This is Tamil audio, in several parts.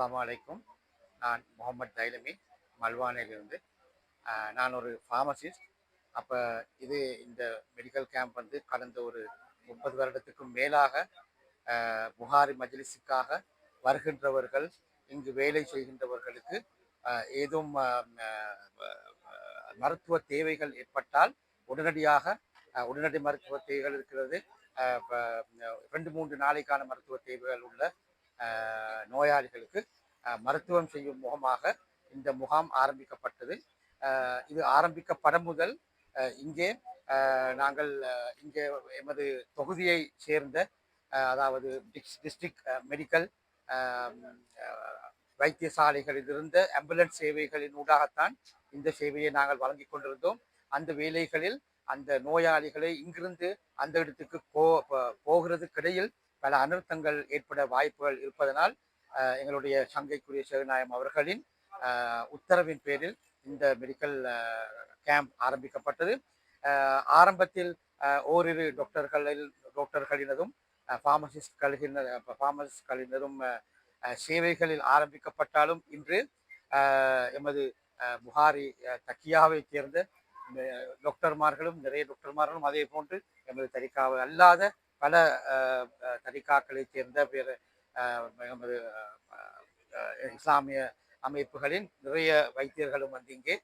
அஸ்லாம் அலைக்கும். நான் முகமது தைலமி மல்வானையிலிருந்து நான் ஒரு ஃபார்மசிஸ்ட் அப்போ இது இந்த மெடிக்கல் கேம்ப் வந்து கடந்த ஒரு முப்பது வருடத்துக்கும் மேலாக புகாரி மஜ்லிஸுக்காக வருகின்றவர்கள் இங்கு வேலை செய்கின்றவர்களுக்கு ஏதும் மருத்துவ தேவைகள் ஏற்பட்டால் உடனடியாக உடனடி மருத்துவ தேவைகள் இருக்கிறது. ரெண்டு மூன்று நாளைக்கான மருத்துவ தேவைகள் உள்ள நோயாளிகளுக்கு மருத்துவம் செய்யும் முகமாக இந்த முகாம் ஆரம்பிக்கப்பட்டது. இது ஆரம்பிக்கப்பட முதல் இங்கே நாங்கள் இங்கே எமது தொகுதியை சேர்ந்த அதாவது டிஸ்ட்ரிக்ட் மெடிக்கல் வைத்தியசாலைகளில் இருந்த ஆம்புலன்ஸ் சேவைகளின் ஊடாகத்தான் இந்த சேவையை நாங்கள் வழங்கி கொண்டிருந்தோம். அந்த வேலைகளில் அந்த நோயாளிகளை இங்கிருந்து அந்த இடத்துக்கு போ போகிறது போகிறதுக்கிடையில் பல அனர்த்தங்கள் ஏற்பட வாய்ப்புகள் இருப்பதனால் எங்களுடைய சங்கைக்குரிய சேகநாயம் அவர்களின் உத்தரவின் பேரில் இந்த மெடிக்கல் கேம்ப் ஆரம்பிக்கப்பட்டது. ஆரம்பத்தில் ஓரிரு டாக்டர்களில் டாக்டர்களினதும் ஃபார்மசிஸ்ட்களின ஃபார்மசிஸ்ட்களினதும் ஆஹ் சேவைகளில் ஆரம்பிக்கப்பட்டாலும் இன்று எமது புகாரி தக்கியாவை சேர்ந்த டாக்டர்மார்களும் நிறைய டாக்டர்மார்களும் அதே போன்று எமது தரிக்காவை அல்லாத பல தரிகாக்களைச் சேர்ந்த பிற நமது இஸ்லாமிய அமைப்புகளின் நிறைய வைத்தியர்களும் வந்து இங்கே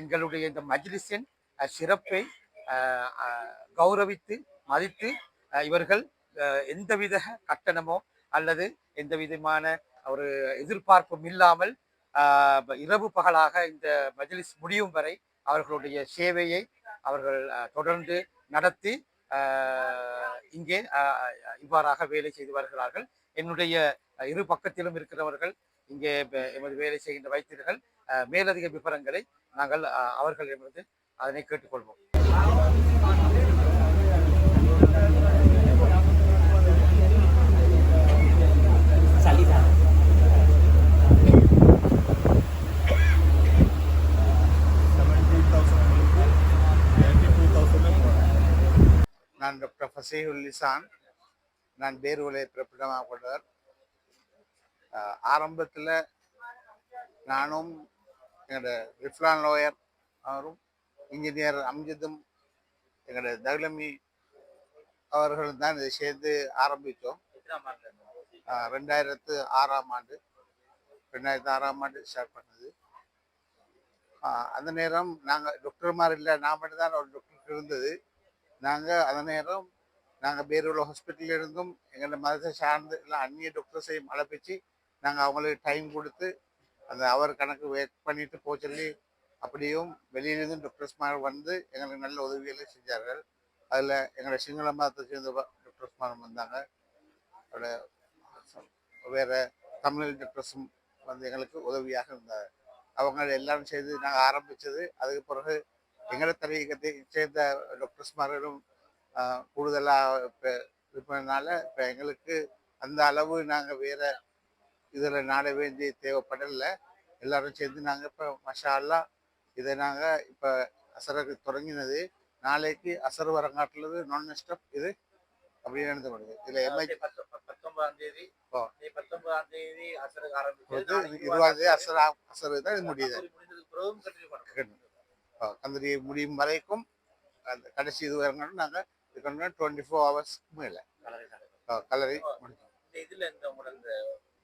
எங்களுடைய இந்த மஜ்லிஸின் சிறப்பை கௌரவித்து மதித்து இவர்கள் எந்தவித கட்டணமோ அல்லது எந்த விதமான ஒரு எதிர்பார்ப்பும் இல்லாமல் இரவு பகலாக இந்த மஜ்லிஸ் முடியும் வரை அவர்களுடைய சேவையை அவர்கள் தொடர்ந்து நடத்தி இங்கே இவ்வாறாக வேலை செய்து வருகிறார்கள். என்னுடைய இரு பக்கத்திலும் இருக்கிறவர்கள் இங்கே எமது வேலை செய்கின்ற வைத்தியர்கள் மேலதிக விவரங்களை நாங்கள் அஹ், அவர்களிடமிருந்து அதனை கேட்டுக்கொள்வோம் நான் டாக்டர் ஃபசீஹுல் லிசான். நான் பேருவலை பிறப்பிடமாக கொண்டவர். ஆரம்பத்தில் நானும் எங்களோட ரிஃப்லான் லோயர் அவரும் இன்ஜினியர் அம்ஜிதும் எங்களோட தகலமி அவர்களும் தான் இதை சேர்ந்து ஆரம்பித்தோம். ரெண்டாயிரத்து ஆறாம் ஆண்டு ரெண்டாயிரத்து ஆறாம் ஆண்டு ஸ்டார்ட் பண்ணது. அந்த நேரம் நாங்கள் டாக்டர்மார் இல்லை நான் மட்டும் தான் ஒரு டாக்டர் இருந்தது. நாங்கள் அந்த நேரம் நாங்கள் பேரூர் ஹாஸ்பிட்டலில் இருந்தும் எங்களோட மதத்தை சார்ந்து இல்லை அந்நிய டாக்டர்ஸையும் அழைப்பிச்சு நாங்கள் அவங்களுக்கு டைம் கொடுத்து அந்த அவர் கணக்கு வெயிட் பண்ணிட்டு போக சொல்லி அப்படியும் வெளியிலிருந்து டாக்டர்ஸ்மார் வந்து எங்களுக்கு நல்ல உதவிகளை செஞ்சார்கள். அதில் எங்களோட சிங்கள மதத்தை சேர்ந்த டாக்டர்ஸ்மாரும் வந்தாங்க. அதோட வேற தமிழ் டாக்டர்ஸும் வந்து எங்களுக்கு உதவியாக இருந்தாங்க. அவங்க எல்லாரும் சேர்ந்து நாங்கள் ஆரம்பித்தது அதுக்கு பிறகு எங்களை தலையகத்தை சேர்ந்த டாக்டர்ஸ்மார்களும் கூடுதலாக இப்போ இருப்பதனால இப்போ எங்களுக்கு அந்த அளவு நாங்கள் வேற இதில் நாட வேண்டிய தேவைப்படல. எல்லாரும் சேர்ந்து நாங்கள் இப்போ மஷா அல்லாஹ் இதை நாங்கள் இப்போ அசருக்கு தொடங்கினது. நாளைக்கு அசர் வரங்காட்டுலது நான் ஸ்டெப் இது அப்படி நடந்து வருது இதில் எம்ஐ பத்தொன்பதாம் தேதி பத்தொன்பதாம் தேதி அசருக்கு வந்து ஆரம்பிச்சு இருபதாம் தேதி அசர் ஆ- அசர் தான் இது முடியுது. கந்தரி முடியும் வரைக்கும் அந்த கடைசி இது வரணும் நாங்கள் இது பண்ணோம் டுவெண்ட்டி ஃபோர் ஹவர்ஸ் மேலே. கலரி இதுல இந்த இந்த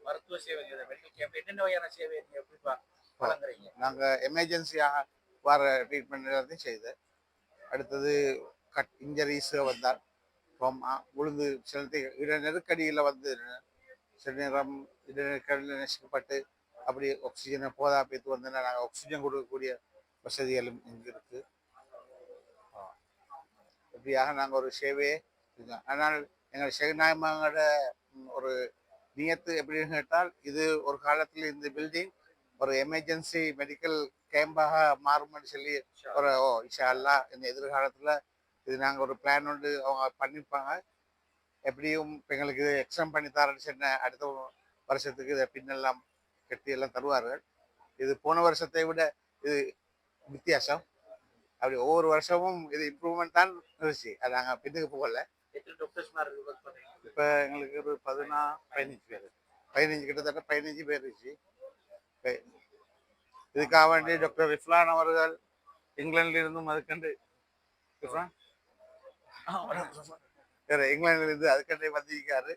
மருத்துவ சேவை என்னென்ன வகையான சேவை நீங்க வழங்குறீங்க? நாங்கள் எமர்ஜென்சியாக வர ட்ரீட்மெண்ட் எல்லாத்தையும் செய்து அடுத்தது கட் இன்ஜரிஸ் வந்தால் ஆ, விழுந்து சில இட நெருக்கடியில் வந்து சில நேரம் இட நெருக்கடியில் நெசிக்கப்பட்டு அப்படி ஆக்சிஜனை போதா பேத்து வந்தோன்னா நாங்கள் ஆக்சிஜன் கொடுக்கக்கூடிய வசதிகளும் இங்கே இருக்குது இப்படியாக நாங்கள் ஒரு சேவையை ஆனால் எங்கள் செகநாயகங்களோட ஒரு நியத்து எப்படின்னு கேட்டால் இது ஒரு காலத்தில் இந்த பில்டிங் ஒரு எமர்ஜென்சி மெடிக்கல் கேம்பாக மாறும்னு சொல்லி ஒரு ஓ இஷா அல்லா இந்த எதிர்காலத்தில் இது நாங்கள் ஒரு பிளான் ஒன்று அவங்க பண்ணியிருப்பாங்க எப்படியும் எங்களுக்கு இது எக்ஸ்டம் பண்ணி தரேன்னு சொன்ன அடுத்த வருஷத்துக்கு இதை பின்னெல்லாம் கட்டி எல்லாம் தருவார்கள். இது போன வருஷத்தை விட இது வித்தியாசம். அப்படி ஒவ்வொரு வருஷமும் இது இம்ப்ரூவ்மெண்ட் தான் இருந்துச்சு. அது நாங்கள் பின்னுக்கு போகல. இப்போ எங்களுக்கு ஒரு பதினா பதினஞ்சு பேர். பதினஞ்சு கிட்டத்தட்ட பதினஞ்சு பேர் இருந்துச்சு. இதுக்காக வேண்டி டாக்டர் ரிஃப்லான் அவர்கள் இங்கிலாந்துல இருந்தும் அதுக்கண்டு இங்கிலாந்துல இருந்து அதுக்கண்டே வந்திருக்காரு.